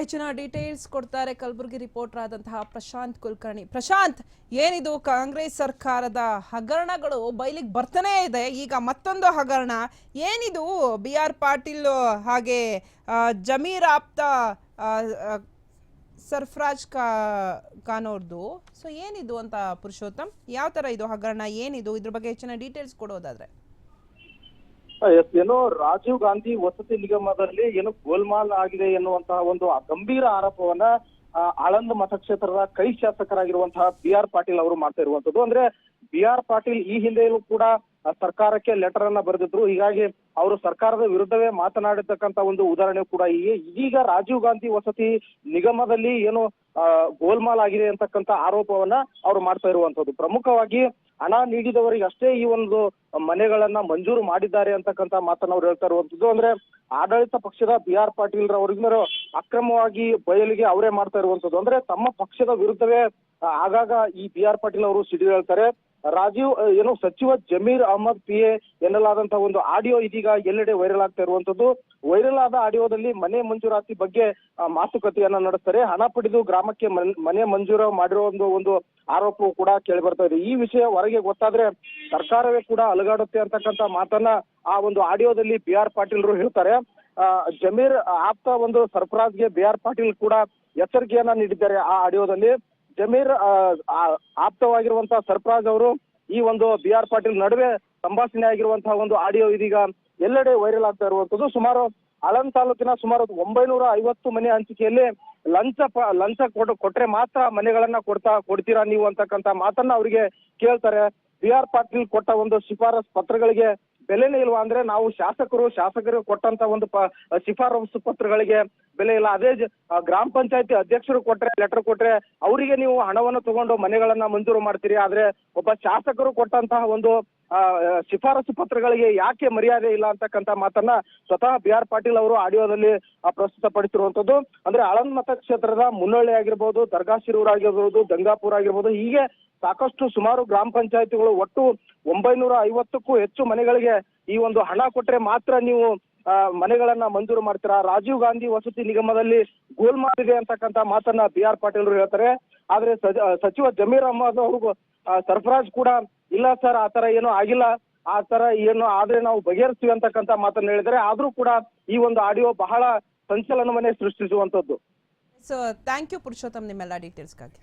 ಹೆಚ್ಚಿನ ಡೀಟೇಲ್ಸ್ ಕೊಡ್ತಾರೆ ಕಲಬುರಗಿ ರಿಪೋರ್ಟರ್ ಆದಂತಹ ಪ್ರಶಾಂತ್ ಕುಲಕರ್ಣಿ. ಪ್ರಶಾಂತ್, ಏನಿದು? ಕಾಂಗ್ರೆಸ್ ಸರ್ಕಾರದ ಹಗರಣಗಳು ಬಯಲಿಗೆ ಬರ್ತಾನೇ ಇದೆ. ಈಗ ಮತ್ತೊಂದು ಹಗರಣ. ಏನಿದು? ಬಿ ಆರ್ ಪಾಟೀಲ್ ಹಾಗೆ ಜಮೀರ್ ಆಪ್ತ ಸರ್ಫರಾಜ್ ಕಾ, ಖಾನೋರ್ದು. ಸೊ ಏನಿದು ಅಂತ ಪುರುಷೋತ್ತಮ್? ಯಾವ ಥರ ಇದು ಹಗರಣ? ಏನಿದು? ಇದ್ರ ಬಗ್ಗೆ ಹೆಚ್ಚಿನ ಡೀಟೇಲ್ಸ್ ಕೊಡೋದಾದ್ರೆ. ಏನೋ ರಾಜೀವ್ ಗಾಂಧಿ ವಸತಿ ನಿಗಮದಲ್ಲಿ ಏನು ಗೋಲ್ಮಾಲ್ ಆಗಿದೆ ಎನ್ನುವಂತಹ ಒಂದು ಗಂಭೀರ ಆರೋಪವನ್ನ ಆಳಂದ ಮತಕ್ಷೇತ್ರದ ಕೈ ಶಾಸಕರಾಗಿರುವಂತಹ ಬಿ ಆರ್ ಪಾಟೀಲ್ ಅವರು ಮಾಡ್ತಾ ಇರುವಂತದ್ದು ಅಂದ್ರೆ ಬಿ ಆರ್ ಪಾಟೀಲ್ ಈ ಹಿಂದೆಯೂ ಕೂಡ ಸರ್ಕಾರಕ್ಕೆ ಲೆಟರ್ ಅನ್ನ ಬರೆದಿದ್ರು. ಹೀಗಾಗಿ ಅವರು ಸರ್ಕಾರದ ವಿರುದ್ಧವೇ ಮಾತನಾಡಿರ್ತಕ್ಕಂತ ಒಂದು ಉದಾಹರಣೆ ಕೂಡ ಇದೆ ಇದೀಗ ರಾಜೀವ್ ಗಾಂಧಿ ವಸತಿ ನಿಗಮದಲ್ಲಿ ಏನು ಗೋಲ್ಮಾಲ್ ಆಗಿದೆ ಅಂತಕ್ಕಂತ ಆರೋಪವನ್ನ ಅವರು ಮಾಡ್ತಾ ಇರುವಂತದ್ದು ಪ್ರಮುಖವಾಗಿ ಹಣ ನೀಡಿದವರಿಗೆ ಅಷ್ಟೇ ಈ ಒಂದು ಮನೆಗಳನ್ನ ಮಂಜೂರು ಮಾಡಿದ್ದಾರೆ ಅಂತಕ್ಕಂತ ಮಾತನ್ನ ಅವ್ರು ಹೇಳ್ತಾ ಇರುವಂತದ್ದು ಅಂದ್ರೆ ಆಡಳಿತ ಪಕ್ಷದ ಬಿ ಆರ್ ಪಾಟೀಲ್ ರವರಿಗೂ ಅಕ್ರಮವಾಗಿ ಬಯಲಿಗೆ ಅವರೇ ಮಾಡ್ತಾ ಇರುವಂತದ್ದು ಅಂದ್ರೆ ತಮ್ಮ ಪಕ್ಷದ ವಿರುದ್ಧವೇ ಆಗಾಗ ಈ ಬಿ ಆರ್ ಪಾಟೀಲ್ ಅವರು ಸಿಡಿ ಹೇಳ್ತಾರೆ. ರಾಜೀವ್ ಏನು ಸಚಿವ ಜಮೀರ್ ಅಹಮದ್ ಪಿ ಎ ಎನ್ನಲಾದಂತಹ ಒಂದು ಆಡಿಯೋ ಇದೀಗ ಎಲ್ಲೆಡೆ ವೈರಲ್ ಆಗ್ತಾ ಇರುವಂತದ್ದು. ವೈರಲ್ ಆದ ಆಡಿಯೋದಲ್ಲಿ ಮನೆ ಮಂಜೂರಾತಿ ಬಗ್ಗೆ ಮಾತುಕತೆಯನ್ನ ನಡೆಸ್ತಾರೆ. ಹಣ ಪಡೆದು ಗ್ರಾಮಕ್ಕೆ ಮನೆ ಮಂಜೂರು ಮಾಡಿರೋ ಒಂದು ಒಂದು ಆರೋಪವು ಕೂಡ ಕೇಳಿ ಬರ್ತಾ ಇದೆ. ಈ ವಿಷಯ ಹೊರಗೆ ಗೊತ್ತಾದ್ರೆ ಸರ್ಕಾರವೇ ಕೂಡ ಅಲುಗಾಡುತ್ತೆ ಅಂತಕ್ಕಂತ ಮಾತನ್ನ ಆ ಒಂದು ಆಡಿಯೋದಲ್ಲಿ ಬಿ ಆರ್ ಪಾಟೀಲ್ರು ಹೇಳ್ತಾರೆ. ಜಮೀರ್ ಆಪ್ತ ಒಂದು ಸರ್ಫರಾಜ್ಗೆ ಬಿ ಆರ್ ಪಾಟೀಲ್ ಕೂಡ ಎಚ್ಚರಿಕೆಯನ್ನ ನೀಡಿದ್ದಾರೆ ಆ ಆಡಿಯೋದಲ್ಲಿ. ಜಮೀರ್ ಆಪ್ತವಾಗಿರುವಂತಹ ಸರ್ಫರಾಜ್ ಅವರು ಈ ಒಂದು ಬಿ ಆರ್ ಪಾಟೀಲ್ ನಡುವೆ ಸಂಭಾಷಣೆ ಆಗಿರುವಂತಹ ಒಂದು ಆಡಿಯೋ ಇದೀಗ ಎಲ್ಲೆಡೆ ವೈರಲ್ ಆಗ್ತಾ ಇರುವಂತದ್ದು ಸುಮಾರು ಆಳಂದ್ ತಾಲೂಕಿನ ಸುಮಾರು ಒಂಬೈನೂರ ಐವತ್ತು ಮನೆ ಹಂಚಿಕೆಯಲ್ಲಿ ಲಂಚ ಲಂಚ ಕೊಟ್ರೆ ಮಾತ್ರ ಮನೆಗಳನ್ನ ಕೊಡ್ತಾ, ಕೊಡ್ತೀರಾ ನೀವು ಅಂತಕ್ಕಂತ ಮಾತನ್ನ ಅವರಿಗೆ ಕೇಳ್ತಾರೆ. ಬಿ ಆರ್ ಪಾಟೀಲ್ ಕೊಟ್ಟ ಒಂದು ಶಿಫಾರಸ್ ಪತ್ರಗಳಿಗೆ ಬೆಲೆನೇ ಇಲ್ವಾ ಅಂದ್ರೆ ನಾವು ಶಾಸಕರು ಶಾಸಕರು ಕೊಟ್ಟಂತ ಒಂದು ಶಿಫಾರಸು ಪತ್ರಗಳಿಗೆ ಬೆಲೆ ಇಲ್ಲ. ಅದೇ ಗ್ರಾಮ ಪಂಚಾಯತಿ ಅಧ್ಯಕ್ಷರು ಕೊಟ್ರೆ ಲೆಟರ್ ಕೊಟ್ರೆ ಅವರಿಗೆ ನೀವು ಹಣವನ್ನು ತಗೊಂಡು ಮನೆಗಳನ್ನ ಮಂಜೂರು ಮಾಡ್ತೀರಿ. ಆದ್ರೆ ಒಬ್ಬ ಶಾಸಕರು ಕೊಟ್ಟಂತಹ ಒಂದು ಶಿಫಾರಸು ಪತ್ರಗಳಿಗೆ ಯಾಕೆ ಮರ್ಯಾದೆ ಇಲ್ಲ ಅಂತಕ್ಕಂತ ಮಾತನ್ನ ಸ್ವತಃ ಬಿ ಆರ್ ಪಾಟೀಲ್ ಅವರು ಆಡಿಯೋದಲ್ಲಿ ಪ್ರಸ್ತುತ ಪ್ರಸ್ತುತಪಡಿಸಿರುವಂತದ್ದು ಅಂದ್ರೆ ಆಳಂದ್ ಮತಕ್ಷೇತ್ರದ ಮುನ್ನಳ್ಳಿ ಆಗಿರ್ಬೋದು, ದರ್ಗಾ ಶಿರೂರ್ ಆಗಿರ್ಬೋದು, ಗಂಗಾಪುರ ಆಗಿರ್ಬೋದು, ಹೀಗೆ ಸಾಕಷ್ಟು ಸುಮಾರು ಗ್ರಾಮ ಪಂಚಾಯತಿಗಳು ಒಟ್ಟು ಒಂಬೈನೂರ ಐವತ್ತಕ್ಕೂ ಹೆಚ್ಚು ಮನೆಗಳಿಗೆ ಈ ಒಂದು ಹಣ ಕೊಟ್ರೆ ಮಾತ್ರ ನೀವು ಮನೆಗಳನ್ನ ಮಂಜೂರು ಮಾಡ್ತೀರಾ? ರಾಜೀವ್ ಗಾಂಧಿ ವಸತಿ ನಿಗಮದಲ್ಲಿ ಗೋಲ್ಮಾಲ್ ಇದೆ ಅಂತಕ್ಕಂತ ಮಾತನ್ನ ಬಿ ಆರ್ ಪಾಟೀಲ್ ಹೇಳ್ತಾರೆ. ಆದ್ರೆ ಸಚಿವ ಜಮೀರ್ ಅಹಮದ್ ಅವರು ಸರ್ಫರಾಜ್ ಕೂಡ ಇಲ್ಲ ಸರ್ ಆತರ ತರ ಏನೂ ಆಗಿಲ್ಲ. ಆ ತರ ಏನು ಆದ್ರೆ ನಾವು ಬಗೆಹರಿಸ್ತೀವಿ ಅಂತಕ್ಕಂತ ಮಾತನ್ನ ಹೇಳಿದ್ರೆ ಆದ್ರೂ ಕೂಡ ಈ ಒಂದು ಆಡಿಯೋ ಬಹಳ ಸಂಚಲನವನ್ನೇ ಸೃಷ್ಟಿಸುವಂತದ್ದು ಸೊ ಥ್ಯಾಂಕ್ ಯು ಪುರುಷೋತ್ತಮ್ ನಿಮ್ಮೆಲ್ಲ ಡೀಟೇಲ್ಸ್ಗಾಗಿ